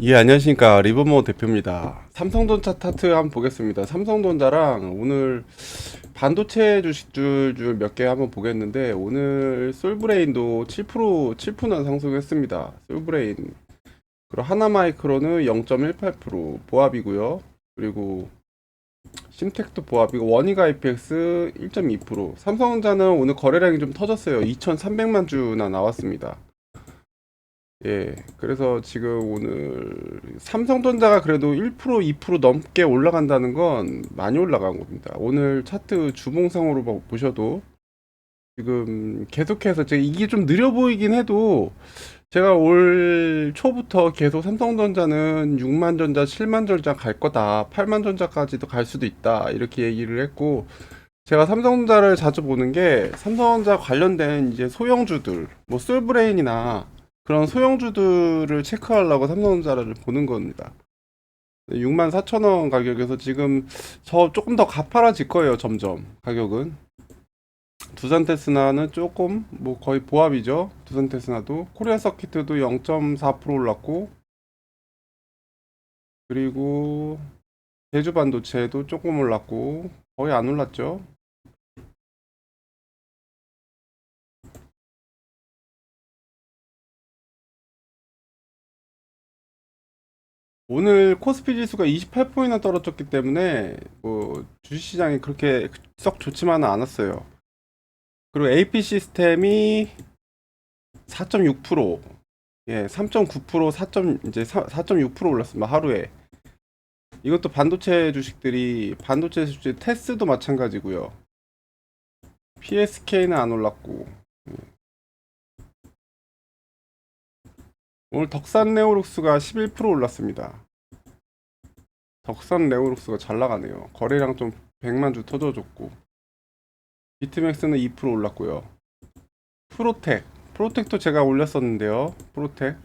예, 안녕하십니까. 리버모 대표입니다. 삼성전자 차트 한번 보겠습니다. 삼성전자랑 오늘 반도체 주식줄 몇 개 한번 보겠는데, 오늘 솔브레인도 7%, 7%나 상승했습니다. 솔브레인. 그리고 하나마이크로는 0.18% 보합이고요. 그리고 심텍도 보합이고, 원희가 IPX 1.2%. 삼성전자는 오늘 거래량이 좀 터졌어요. 2,300만 주나 나왔습니다. 예, 그래서 지금 오늘 삼성전자가 그래도 1% 2% 넘게 올라간다는 건 많이 올라간 겁니다. 오늘 차트 주봉상으로 보- 보셔도 지금 계속해서 제가 이게 좀 느려 보이긴 해도 제가 올 초부터 계속 삼성전자는 6만 전자, 7만 전자 갈 거다, 8만 전자까지도 갈 수도 있다 이렇게 얘기를 했고 제가 삼성전자를 자주 보는 게 삼성전자 관련된 이제 소형주들, 뭐 솔브레인이나 그런 소형주들을 체크하려고 삼성전자를 보는 겁니다. 6만 4천 원 가격에서 지금 저 조금 더 가파라질 거예요, 점점 가격은. 두산 테스나는 조금 뭐 거의 보합이죠. 두산 테스나도 코리아 서키트도 0.4% 올랐고 그리고 제주 반도체도 조금 올랐고 거의 안 올랐죠. 오늘 코스피 지수가 28포인트나 떨어졌기 때문에 뭐 주식시장이 그렇게 썩 좋지만은 않았어요. 그리고 AP 시스템이 4.6%, 예, 3.9%, 4. 이제 4.6% 올랐습니다. 하루에. 이것도 반도체 주식들이 반도체 주식 테스도 마찬가지고요. PSK는 안 올랐고. 오늘 덕산 네오룩스가 11% 올랐습니다. 덕산 네오룩스가 잘 나가네요. 거래량 좀 100만 주 터져줬고. 비트맥스는 2% 올랐고요. 프로텍. 프로텍도 제가 올렸었는데요. 프로텍.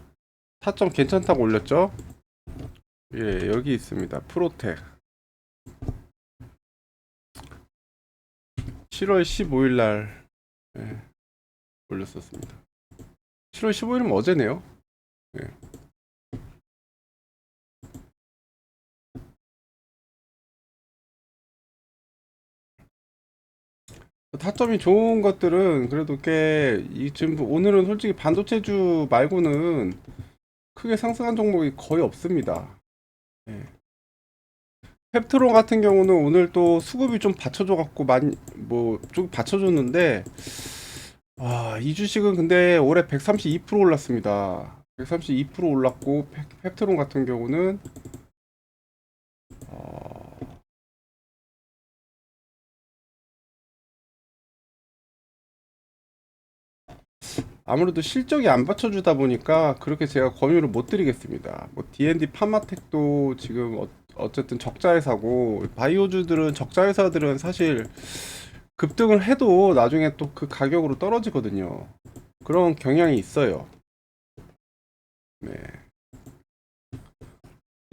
타점 괜찮다고 올렸죠? 예, 여기 있습니다. 프로텍. 7월 15일 날 예, 올렸었습니다. 7월 15일이면 어제네요. 예. 타점이 좋은 것들은 그래도 꽤, 이 지금 오늘은 솔직히 반도체주 말고는 크게 상승한 종목이 거의 없습니다. 예. 펩트론 같은 경우는 오늘 또 수급이 좀 받쳐줘 갖고 많이, 뭐, 좀 받쳐줬는데, 와, 이 주식은 근데 올해 132% 올랐습니다. 132% 올랐고, 펩- 펩트론 같은 경우는, 어, 아무래도 실적이 안 받쳐주다 보니까 그렇게 제가 권유를 못 드리겠습니다. 뭐 D&D 파마텍도 지금 어, 어쨌든 적자 회사고 바이오주들은 적자 회사들은 사실 급등을 해도 나중에 또 그 가격으로 떨어지거든요. 그런 경향이 있어요. 네.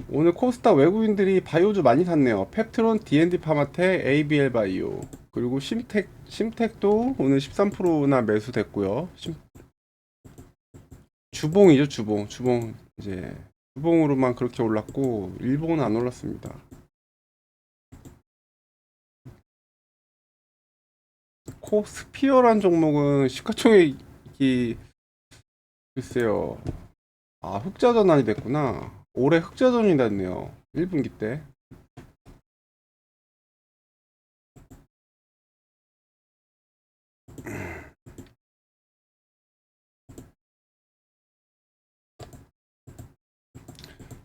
오늘 코스타 외국인들이 바이오주 많이 샀네요. 펩트론, D&D 파마텍, ABL 바이오 그리고 심텍 심텍도 오늘 13%나 매수됐고요. 심- 주봉이죠, 주봉. 주봉 이제 주봉으로만 그렇게 올랐고 일봉은 안 올랐습니다. 코스피어란 종목은 시가총액이 글쎄요. 아, 흑자 전환이 됐구나. 올해 흑자 전환이 됐네요. 1분기 때.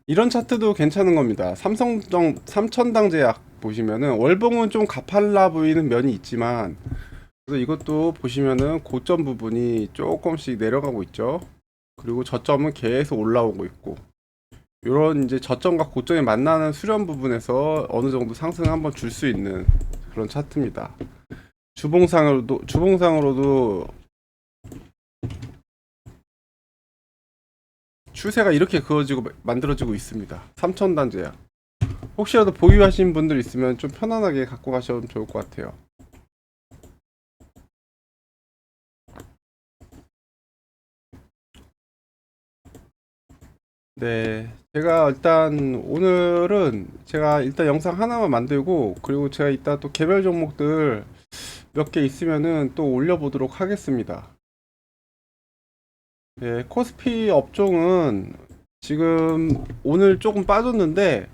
이런 차트도 괜찮은 겁니다. 삼성정 삼천당 제약 보시면은 월봉은 좀 가팔라 보이는 면이 있지만 그래서 이것도 보시면은 고점 부분이 조금씩 내려가고 있죠. 그리고 저점은 계속 올라오고 있고 이런 이제 저점과 고점이 만나는 수렴 부분에서 어느 정도 상승 한번 줄 수 있는 그런 차트입니다. 주봉상으로도 주봉상으로도 추세가 이렇게 그어지고 만들어지고 있습니다. 삼천단 제약. 혹시라도 보유하신 분들 있으면 좀 편안하게 갖고 가셔도 좋을 것 같아요. 네, 제가 일단 오늘은 제가 일단 영상 하나만 만들고 그리고 제가 이따 또 개별 종목들 몇 개 있으면은 또 올려보도록 하겠습니다. 네, 코스피 업종은 지금 오늘 조금 빠졌는데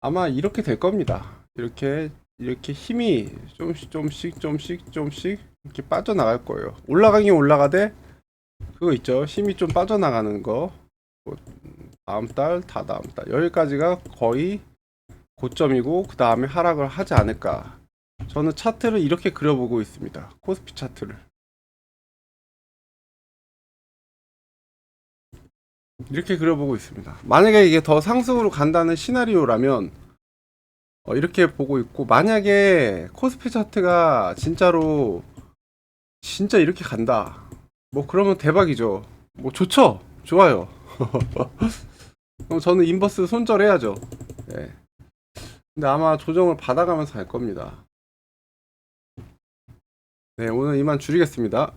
아마 이렇게 될 겁니다. 이렇게 이렇게 힘이 좀씩 좀씩 좀씩 좀씩 이렇게 빠져나갈 거예요. 올라가긴 올라가되 그거 있죠. 힘이 좀 빠져나가는 거. 뭐 다음 달, 다 다음 달 여기까지가 거의 고점이고 그 다음에 하락을 하지 않을까. 저는 차트를 이렇게 그려보고 있습니다. 코스피 차트를. 이렇게 그려보고 있습니다. 만약에 이게 더 상승으로 간다는 시나리오라면 어, 이렇게 보고 있고 만약에 코스피 차트가 진짜로 진짜 이렇게 간다. 뭐 그러면 대박이죠. 뭐 좋죠. 좋아요. 그럼 저는 인버스 손절해야죠. 예. 근데 아마 조정을 받아가면서 할 겁니다. 네, 오늘 이만 줄이겠습니다.